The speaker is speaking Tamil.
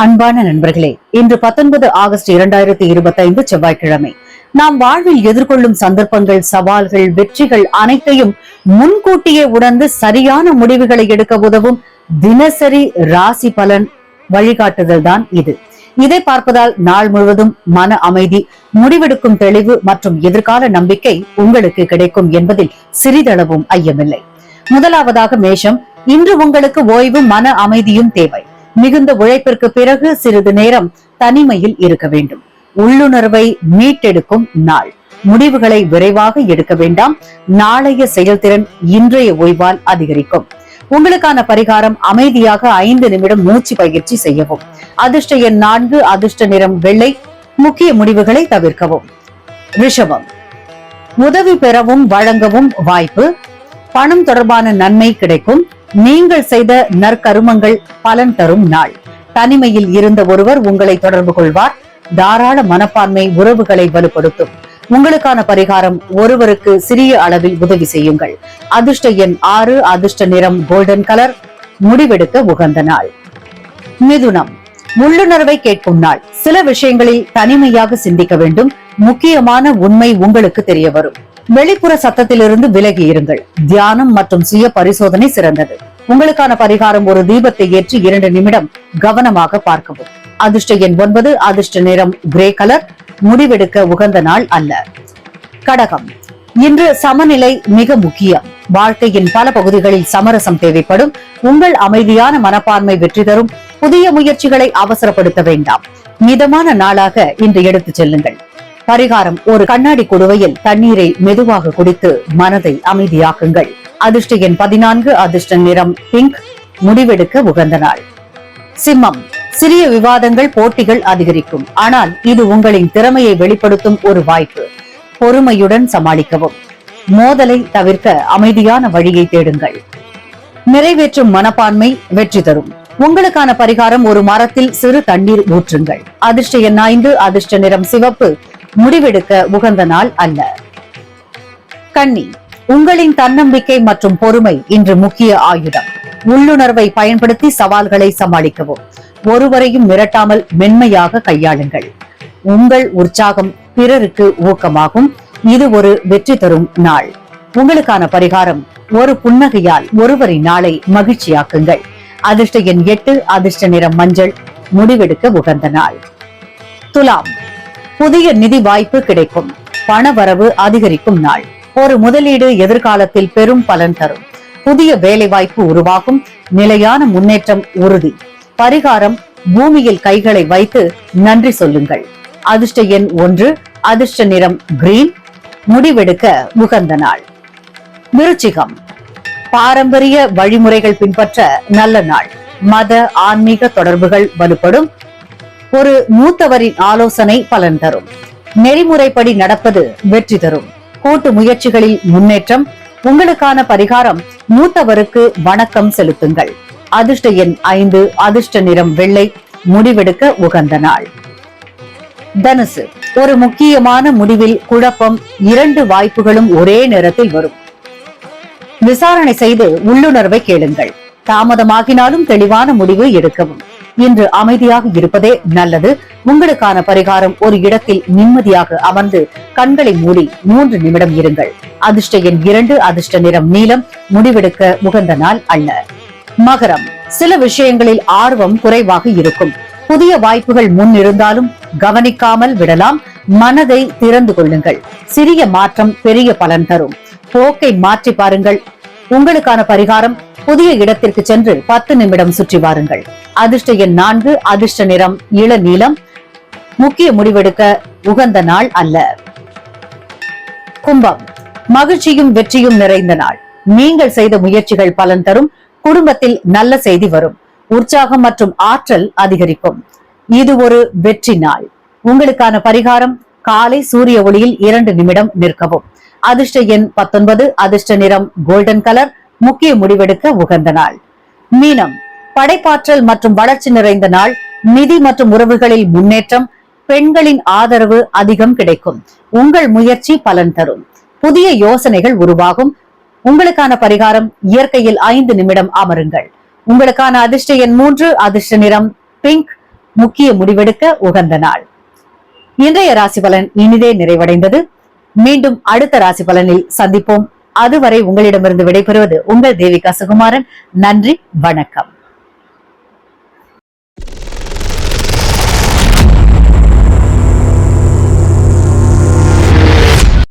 அன்பான நண்பர்களே இன்று பத்தொன்பது ஆகஸ்ட் இரண்டாயிரத்தி இருபத்தி ஐந்து செவ்வாய்க்கிழமை. நாம் வாழ்வில் எதிர்கொள்ளும் சந்தர்ப்பங்கள் சவால்கள் வெற்றிகள் அனைத்தையும் முன்கூட்டியே உணர்ந்து சரியான முடிவுகளை எடுக்க உதவும் தினசரி ராசி பலன் வழிகாட்டுதல் தான் இது. இதை பார்ப்பதால் நாள் முழுவதும் மன அமைதி முடிவெடுக்கும் தெளிவு மற்றும் எதிர்கால நம்பிக்கை உங்களுக்கு கிடைக்கும் என்பதில் சிறிதளவும் ஐயமில்லை. முதலாவதாக மேஷம் இன்று உங்களுக்கு ஓய்வு மன அமைதியும் தேவை. மிகுந்த உழைப்பிற்கு பிறகு சிறிது நேரம் தனிமையில் இருக்க வேண்டும். உள்ளுணர்வை மீட்டெடுக்கும் நாள். முடிவுகளை விரைவாக எடுக்க வேண்டாம். நாளைய செயல்திறன் இன்றைய ஓய்வால் அதிகரிக்கும். உங்களுக்கான பரிகாரம் அமைதியாக ஐந்து நிமிடம் மூச்சு பயிற்சி செய்யவும். அதிர்ஷ்ட எண் நான்கு அதிர்ஷ்ட நிறம் வெள்ளை. முக்கிய முடிவுகளை தவிர்க்கவும். ரிஷபம். உதவி பெறவும் வழங்கவும் வாய்ப்பு. பணம் தொடர்பான நன்மை கிடைக்கும். நீங்கள் செய்த நற்கருமங்கள் பலன் தரும் நாள். தனிமையில் இருந்த ஒருவர் உங்களை தொடர்பு கொள்வார். தாராள மனப்பான்மை உறவுகளை வலுப்படுத்தும். உங்களுக்கான பரிகாரம் ஒருவருக்கு சிறிய அளவில் உதவி செய்யுங்கள். அதிர்ஷ்ட எண் ஆறு அதிர்ஷ்ட நிறம் கோல்டன் கலர் முடிவெடுக்க உகந்த நாள். மிதுனம். உள்ளுணர்வை கேட்கும் நாள் சில விஷயங்களில் தனிமையாக சிந்திக்க வேண்டும். முக்கியமான உண்மை உங்களுக்கு தெரிய வரும். வெளிப்புற சத்தத்திலிருந்து விலகி இருங்கள். தியானம் மற்றும் சுய பரிசோதனை சிறந்தது. உங்களுக்கான பரிகாரம் ஒரு தீபத்தை ஏற்றி இரண்டு நிமிடம் கவனமாக பார்க்கவும். அதிர்ஷ்ட எண் ஒன்பது அதிர்ஷ்ட நிறம் கிரே கலர் முடிவெடுக்க உகந்த நாள் அல்ல. கடகம். இன்று சமநிலை மிக முக்கியம். வாழ்க்கையின் பல பகுதிகளில் சமரசம் தேவைப்படும். உங்கள் அமைதியான மனப்பான்மை வெற்றி தரும். புதிய முயற்சிகளை அவசரப்படுத்த வேண்டாம். மிதமான நாளாக இன்று எடுத்துச் செல்லுங்கள். பரிகாரம் ஒரு கண்ணாடி குடுவையில் தண்ணீரை மெதுவாக குடித்து மனதை அமைதியாக்குங்கள். அதிர்ஷ்ட எண் பதினான்கு அதிர்ஷ்ட நிறம் பிங்க் முடிவெடுக்க உகந்த நாள். சிம்மம் சிறிய விவாதங்கள் போட்டிகள் அதிகரிக்கும். ஆனால் இது உங்களின் திறமையை வெளிப்படுத்தும் ஒரு வாய்ப்பு. பொறுமையுடன் சமாளிக்கவும். மோதலை தவிர்க்க அமைதியான வழியை தேடுங்கள். நிறைவேற்றும் மனப்பான்மை வெற்றி தரும். உங்களுக்கான பரிகாரம் ஒரு மரத்தில் சிறு தண்ணீர் ஊற்றுங்கள். அதிர்ஷ்ட எண் ஐந்து அதிர்ஷ்ட நிறம் சிவப்பு. முடிவெடுக்க உகந்த நாள் அல்ல. கன்னி உங்களின் தன்னம்பிக்கை மற்றும் பொறுமை இன்று முக்கிய ஆயுதம். உள்ளுணர்வை பயன்படுத்தி சவால்களை சமாளிக்கவும். ஒருவரையும் மிரட்டாமல் மென்மையாக கையாளுங்கள். உங்கள் உற்சாகம் பிறருக்கு ஊக்கமாகும். இது ஒரு வெற்றி தரும் நாள். உங்களுக்கான பரிகாரம் ஒரு புன்னகையால் ஒருவரின் நாளை மகிழ்ச்சியாக்குங்கள். அதிர்ஷ்ட எண் எட்டு அதிர்ஷ்ட நிறம் மஞ்சள் முடிவெடுக்க உகந்த நாள். துலாம் புதிய நிதி வாய்ப்பு கிடைக்கும். பண வரவு அதிகரிக்கும் நாள். ஒரு முதலீடு எதிர்காலத்தில் பெரும் பலன் தரும். புதிய வேலை வாய்ப்பு உருவாகும். நிலையான முன்னேற்றம் உறுதி. பரிகாரம் பூமியில் கைகளை வைத்து நன்றி சொல்லுங்கள். அதிர்ஷ்ட எண் ஒன்று அதிர்ஷ்ட நிறம் கிரீன் முடிவெடுக்க உகந்த நாள். விருச்சிகம் பாரம்பரிய வழிமுறைகள் பின்பற்ற நல்ல நாள். மத ஆன்மீக தொடர்புகள் வலுப்படும். ஒரு மூத்தவரின் ஆலோசனை பலன் தரும். நெறிமுறைப்படி நடப்பது வெற்றி தரும். கூட்டு முயற்சிகளில் முன்னேற்றம். உங்களுக்கான பரிகாரம் மூத்தவருக்கு வணக்கம் செலுத்துங்கள். அதிர்ஷ்ட எண் ஐந்து அதிர்ஷ்ட நிறம் வெள்ளை முடிவெடுக்க உகந்த நாள். தனுசு. ஒரு முக்கியமான முடிவில் குழப்பம் இரண்டு வாய்ப்புகளும் ஒரே நேரத்தில் வரும். விசாரணை செய்து உள்ளுணர்வை கேளுங்கள். தாமதமாகினாலும் தெளிவான முடிவு எடுக்கவும். இன்று அமைதியாக இருப்பதே நல்லது. உங்களுக்கான பரிகாரம் ஒரு இடத்தில் நிம்மதியாக அமர்ந்து கண்களை மூடி மூன்று நிமிடம் இருங்கள். அதிர்ஷ்ட எண் இரண்டு அதிர்ஷ்ட நிறம் நீளம் முடிவெடுக்க உகந்த நாள் அல்ல. மகரம். சில விஷயங்களில் ஆர்வம் குறைவாக இருக்கும். புதிய வாய்ப்புகள் முன் இருந்தாலும் கவனிக்காமல் விடலாம். மனதை திறந்து கொள்ளுங்கள். சிறிய மாற்றம் பெரிய பலன் தரும். போக்கை மாற்றி பாருங்கள். உங்களுக்கான பரிகாரம் புதிய இடத்திற்கு சென்று பத்து நிமிடம் சுற்றி வாருங்கள். அதிர்ஷ்ட எண் நான்கு அதிர்ஷ்ட நிறம் இள நீளம் முக்கிய முடிவெடுக்க உகந்த நாள் அல்ல. கும்பம். மகிழ்ச்சியும் வெற்றியும் நிறைந்த நாள். நீங்கள் செய்த முயற்சிகள் பலன் தரும். குடும்பத்தில் நல்ல செய்தி வரும். உற்சாகம் மற்றும் ஆற்றல் அதிகரிக்கும். இது ஒரு வெற்றி நாள். உங்களுக்கான பரிகாரம் காலை சூரிய ஒளியில் இரண்டு நிமிடம் நிற்கவும். அதிர்ஷ்ட எண் பத்தொன்பது அதிர்ஷ்ட நிறம் கோல்டன் கலர் முக்கிய முடிவெடுக்க உகந்த நாள். மீனம் படைப்பாற்றல் மற்றும் வளர்ச்சி நிறைந்த நாள். நிதி மற்றும் உறவுகளில் முன்னேற்றம் பெண்களின் ஆதரவு அதிகம் கிடைக்கும். உங்கள் முயற்சி பலன் தரும். புதிய யோசனைகள் உருவாகும். உங்களுக்கான பரிகாரம் இயற்கையில் ஐந்து நிமிடம் அமருங்கள். உங்களுக்கான அதிர்ஷ்ட எண் மூன்று அதிர்ஷ்ட நிறம் பிங்க் முக்கிய முடிவெடுக்க உகந்த நாள். இன்றைய ராசி பலன் இனிதே நிறைவடைந்தது. மீண்டும் அடுத்த ராசி பலனில் சந்திப்போம். அதுவரை உங்களிடமிருந்து விடைபெறுவது உங்கள் தேவிகா சுகுமாரன். நன்றி வணக்கம்.